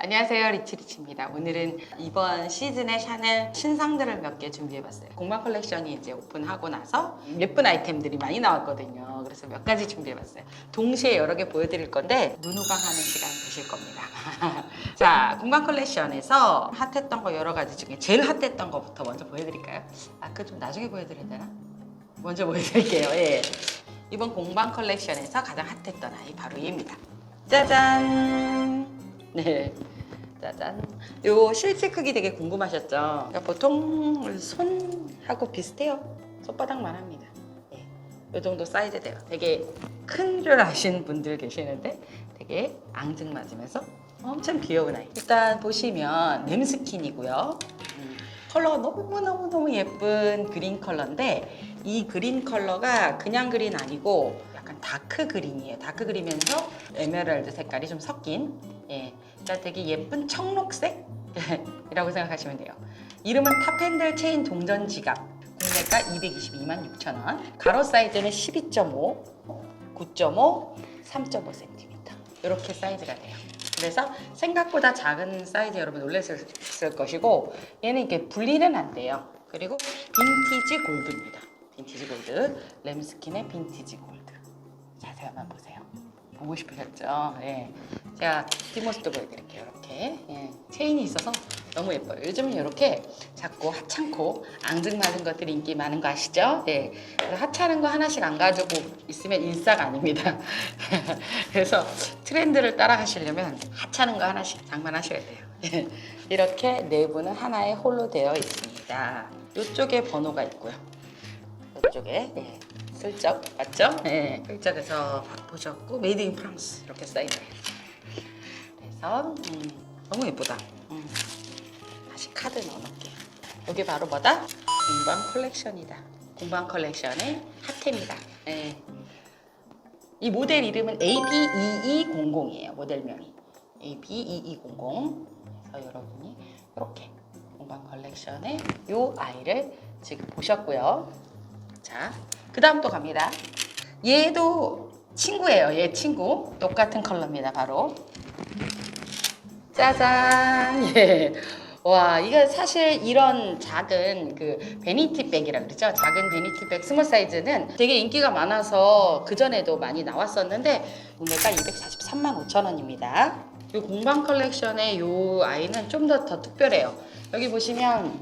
안녕하세요 리치리치입니다. 오늘은 이번 시즌의 샤넬 신상들을 몇 개 준비해봤어요. 공방 컬렉션이 이제 오픈하고 나서 예쁜 아이템들이 많이 나왔거든요. 그래서 몇 가지 준비해봤어요. 동시에 여러 개 보여드릴 건데 눈호강하는 시간 되실 겁니다. 자 공방 컬렉션에서 핫했던 거 여러 가지 중에 제일 핫했던 거부터 먼저 보여드릴까요? 아그 좀 나중에 보여드려야 되나? 먼저 보여드릴게요. 예. 이번 공방 컬렉션에서 가장 핫했던 아이 바로 얘입니다. 짜잔 네. 짜잔. 요 실제 크기 되게 궁금하셨죠? 그러니까 보통 손하고 비슷해요. 손바닥만 합니다. 예. 요 정도 사이즈 돼요. 되게 큰 줄 아시는 분들 계시는데 되게 앙증맞으면서 엄청 귀여운 아이. 일단 보시면 램스킨이고요. 음, 컬러가 너무너무너무 예쁜 그린 컬러인데 이 그린 컬러가 그냥 그린 아니고 약간 다크 그린이에요. 다크 그리면서 에메랄드 색깔이 좀 섞인 예. 그러니까 되게 예쁜 청록색이라고 생각하시면 돼요. 이름은 탑핸들 체인 동전 지갑. 국내가 222만 6천 원. 가로 사이즈는 12.5, 9.5, 3.5cm. 이렇게 사이즈가 돼요. 그래서 생각보다 작은 사이즈 여러분 놀랐을 것이고 얘는 이게 분리는 안 돼요. 그리고 빈티지 골드입니다. 빈티지 골드. 램스킨의 빈티지 골드. 자세히 한번 보세요. 보고 싶으셨죠? 예. 제가 뒷모습도 보여드릴게요. 이렇게 예. 체인이 있어서 너무 예뻐요. 요즘은 이렇게 작고 하찮고 앙증맞은 것들이 인기 많은 거 아시죠? 예. 하찮은 거 하나씩 안 가지고 있으면 일사가 아닙니다. 그래서 트렌드를 따라가시려면 하찮은 거 하나씩 장만하셔야 돼요. 예. 이렇게 내부는 하나의 홀로 되어 있습니다. 이쪽에 번호가 있고요. 이쪽에 예. 슬쩍 맞죠? 네, 슬쩍에서 보셨고 메이드 인 프랑스 이렇게 써있네요. 그래서 음, 너무 예쁘다. 음. 다시 카드 넣어놓을게요. 여기 바로 뭐다? 공방 컬렉션이다. 공방 컬렉션의 핫템이다. 네. 이 모델 이름은 AB2200이에요. 모델명이 AB2200. 그래서 여러분이 이렇게 공방 컬렉션의 이 아이를 지금 보셨고요. 자, 그 다음 또 갑니다. 얘도 친구예요. 얘 친구. 똑같은 컬러입니다. 바로. 짜잔. 예. 와, 이거 사실 이런 작은 그 베니티 백이라 그러죠. 작은 베니티 백 스몰 사이즈는 되게 인기가 많아서 그전에도 많이 나왔었는데 국내가 243만 5천 원입니다. 이 공방 컬렉션의 이 아이는 좀 더 더 특별해요. 여기 보시면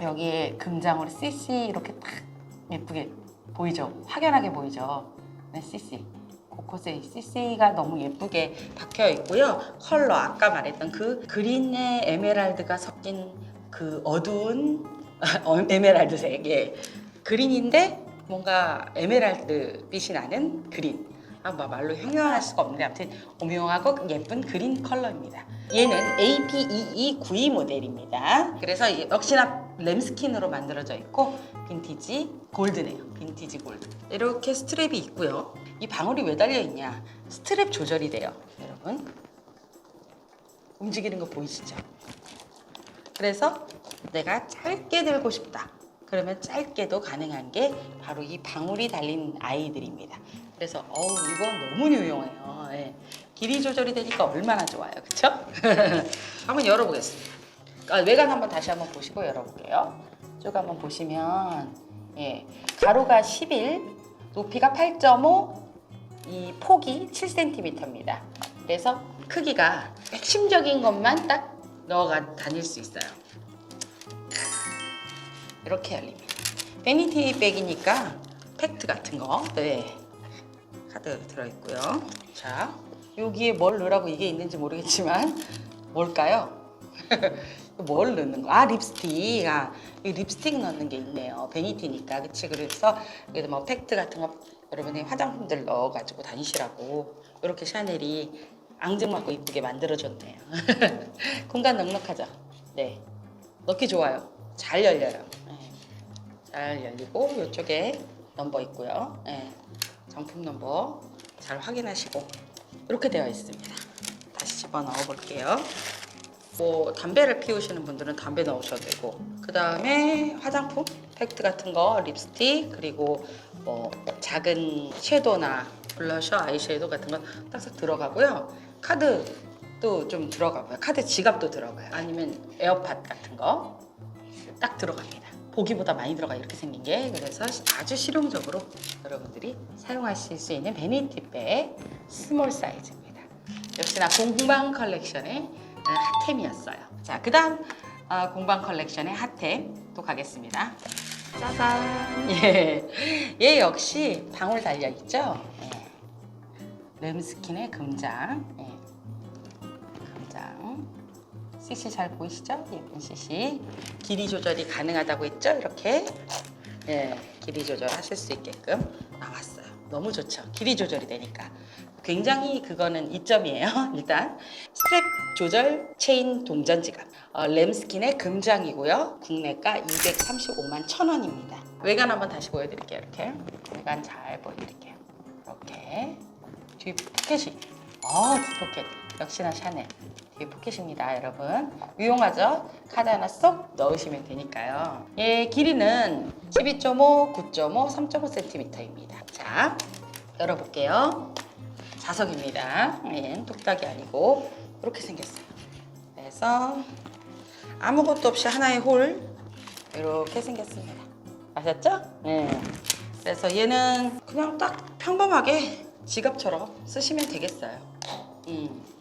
여기에 금장으로 CC 이렇게 딱 예쁘게 보이죠? 확연하게 보이죠? 네, CC. 곳곳에 CC가 너무 예쁘게 박혀 있고요. 컬러 아까 말했던 그 그린의 에메랄드가 섞인 그 어두운 어, 에메랄드색. 예. 그린인데 뭔가 에메랄드 빛이 나는 그린. 아, 뭐 말로 형용할 수가 없는데 아무튼 오묘하고 예쁜 그린 컬러입니다. 얘는 AP2292 모델입니다. 그래서 이- 역시나 램스킨으로 만들어져 있고 빈티지 골드네요. 빈티지 골드. 이렇게 스트랩이 있고요. 이 방울이 왜 달려 있냐? 스트랩 조절이 돼요, 여러분. 움직이는 거 보이시죠? 그래서 내가 짧게 들고 싶다. 그러면 짧게도 가능한 게 바로 이 방울이 달린 아이들입니다. 그래서 어우 이건 너무 유용해요. 예. 길이 조절이 되니까 얼마나 좋아요, 그렇죠? 한번 열어보겠습니다. 아, 외관 한번 다시 한번 보시고 열어볼게요. 쭉 한번 보시면 예, 가로가 11, 높이가 8.5, 이 폭이 7cm입니다. 그래서 크기가 핵심적인 것만 딱 넣어가 다닐 수 있어요. 이렇게 열립니다. 베니티 백이니까 팩트 같은 거, 네. 카드 들어있고요. 자, 여기에 뭘 넣으라고 이게 있는지 모르겠지만 뭘까요? 뭘 넣는 거? 아 립스틱. 아, 이 립스틱 넣는 게 있네요. 베니티니까, 그렇지? 그래서 여기도 뭐 팩트 같은 거 여러분이 화장품들 넣어가지고 다니시라고 이렇게 샤넬이 앙증맞고 이쁘게 만들어줬네요. 공간 넉넉하죠? 네, 넣기 좋아요. 잘 열려요. 네. 잘 열리고 이쪽에 넘버 있고요. 네. 정품 넘버 잘 확인하시고 이렇게 되어 있습니다. 다시 집어 넣어 볼게요. 뭐 담배를 피우시는 분들은 담배 넣으셔도 되고 그 다음에 화장품 팩트 같은 거 립스틱 그리고 뭐 작은 섀도우나 블러셔 아이섀도우 같은 건 딱딱 들어가고요 카드 또 좀 들어가고요. 카드 지갑도 들어가요. 아니면 에어팟 같은 거 딱 들어갑니다. 보기보다 많이 들어가 이렇게 생긴 게 그래서 아주 실용적으로 여러분들이 사용하실 수 있는 베니티백 스몰 사이즈입니다. 역시나 공방 컬렉션의 핫템이었어요. 자, 그 다음 어, 공방 컬렉션의 핫템 또 가겠습니다. 짜잔. 예, 얘 역시 방울 달려 있죠. 예. 램스킨의 금장. 예. CC 잘 보이시죠? 예쁜 CC. 길이 조절이 가능하다고 했죠? 이렇게. 예, 길이 조절하실 수 있게끔 나왔어요. 너무 좋죠. 길이 조절이 되니까. 굉장히 그거는 이점이에요. 일단 스트랩 조절 체인 동전 지갑. 어, 램스킨의 금장이고요. 국내가 235만 천 원입니다. 외관 한번 다시 보여드릴게요. 이렇게 외관 잘 보여드릴게요. 이렇게 뒤 포켓이. 어, 뒤 포켓. 역시나 샤넬. 뒤에 포켓입니다, 여러분. 유용하죠? 카드 하나 쏙 넣으시면 되니까요. 얘 길이는 12.5, 9.5, 3.5cm입니다. 자, 열어볼게요. 자석입니다. 얘는 뚝딱이 아니고 이렇게 생겼어요. 그래서 아무것도 없이 하나의 홀 이렇게 생겼습니다. 아셨죠? 네. 그래서 얘는 그냥 딱 평범하게 지갑처럼 쓰시면 되겠어요. 음.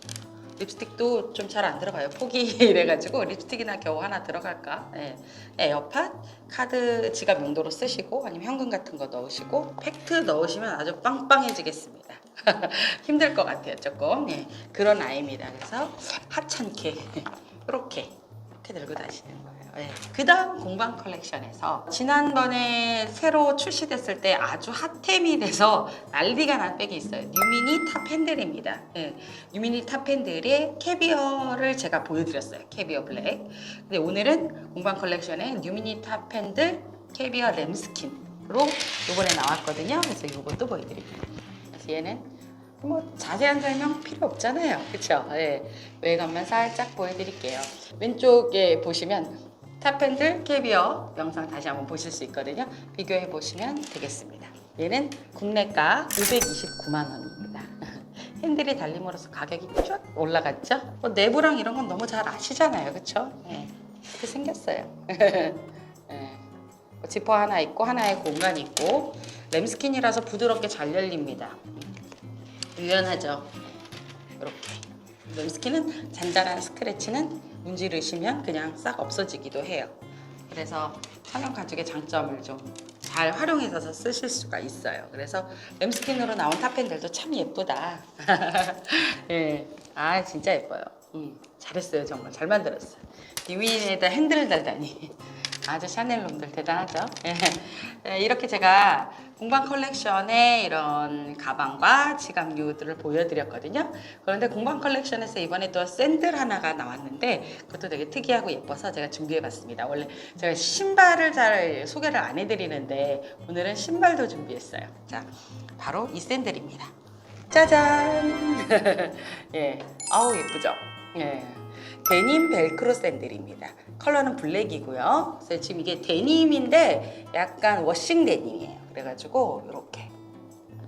립스틱도 좀 잘 안 들어가요. 폭이 이래가지고 립스틱이나 겨우 하나 들어갈까? 네. 에어팟, 카드 지갑 용도로 쓰시고 아니면 현금 같은 거 넣으시고 팩트 넣으시면 아주 빵빵해지겠습니다. 힘들 것 같아요, 조금. 네. 그런 아이입니다. 그래서 하찮게 이렇게 이렇게 들고 다니시는 거예요. 네. 그 다음 공방 컬렉션에서 지난번에 새로 출시됐을 때 아주 핫템이 돼서 난리가 난 백이 있어요. 뉴미니 탑 핸들입니다. 네. 뉴미니 탑 핸들의 캐비어를 제가 보여드렸어요. 캐비어 블랙. 근데 오늘은 공방 컬렉션의 뉴미니 탑 핸들 캐비어 램스킨으로 이번에 나왔거든요. 그래서 이것도 보여드릴게요. 그래서 얘는 뭐 자세한 설명 필요 없잖아요. 그렇죠? 네. 외관만 살짝 보여드릴게요. 왼쪽에 보시면 탑핸들 캐비어 영상 다시 한번 보실 수 있거든요. 비교해 보시면 되겠습니다. 얘는 국내가 529만 원입니다. 핸들이 달림으로써 가격이 쭉 올라갔죠? 뭐 내부랑 이런 건 너무 잘 아시잖아요. 그렇죠? 네. 이렇게 생겼어요. 네. 뭐 지퍼 하나 있고 하나의 공간이 있고 램스킨이라서 부드럽게 잘 열립니다. 유연하죠. 이렇게. 램스킨은 잔잔한 스크래치는 문지르시면 그냥 싹 없어지기도 해요. 그래서 천연 가죽의 장점을 좀 잘 활용해서 쓰실 수가 있어요. 그래서 램스킨으로 나온 탑팬들도 참 예쁘다. 예, 아 진짜 예뻐요. 음, 잘했어요 정말 잘 만들었어요. 디윈에다 핸들을 달다니. 아주 샤넬 놈들 대단하죠. 예, 이렇게 제가 공방 컬렉션의 이런 가방과 지갑류들을 보여드렸거든요. 그런데 공방 컬렉션에서 이번에 또 샌들 하나가 나왔는데 그것도 되게 특이하고 예뻐서 제가 준비해봤습니다. 원래 제가 신발을 잘 소개를 안 해드리는데 오늘은 신발도 준비했어요. 자, 바로 이 샌들입니다. 짜잔! 예, 아우 예쁘죠? 예. 데님 벨크로 샌들입니다. 컬러는 블랙이고요. 그래서 지금 이게 데님인데 약간 워싱 데님이에요. 그래가지고 이렇게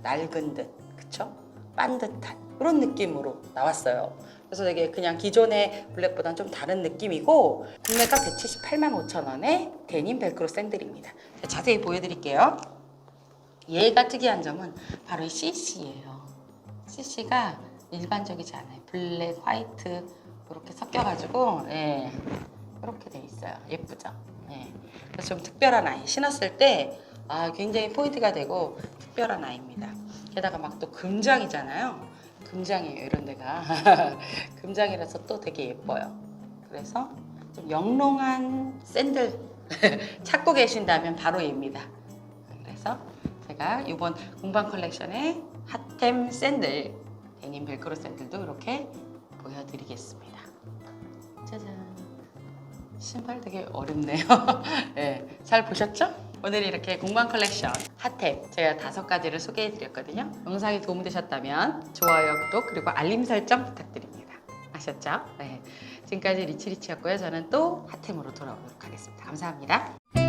낡은 듯, 그쵸? 반듯한 그런 느낌으로 나왔어요. 그래서 되게 그냥 기존의 블랙보다는 좀 다른 느낌이고 국내가 178만 5천 원의 데님 벨크로 샌들입니다. 자, 자세히 보여드릴게요. 얘가 특이한 점은 바로 이 CC예요. CC가 일반적이지 않아요. 블랙, 화이트 이렇게 섞여가지고 예, 이렇게 돼 있어요. 예쁘죠? 예. 그래서 좀 특별한 아이 신었을 때 아, 굉장히 포인트가 되고 특별한 아이입니다. 게다가 막 또 금장이잖아요. 금장이에요. 이런 데가 금장이라서 또 되게 예뻐요. 그래서 좀 영롱한 샌들 찾고 계신다면 바로 얘입니다. 그래서 제가 이번 공방 컬렉션의 핫템 샌들 데님 벨크로 샌들도 이렇게 보여드리겠습니다. 짜잔. 신발 되게 어렵네요. 네, 잘 보셨죠? 오늘 이렇게 공방 컬렉션 핫템 제가 다섯 가지를 소개해 드렸거든요. 영상이 도움되셨다면 좋아요, 구독 그리고 알림 설정 부탁드립니다. 아셨죠? 네. 지금까지 리치리치였고요. 저는 또 핫템으로 돌아오도록 하겠습니다. 감사합니다.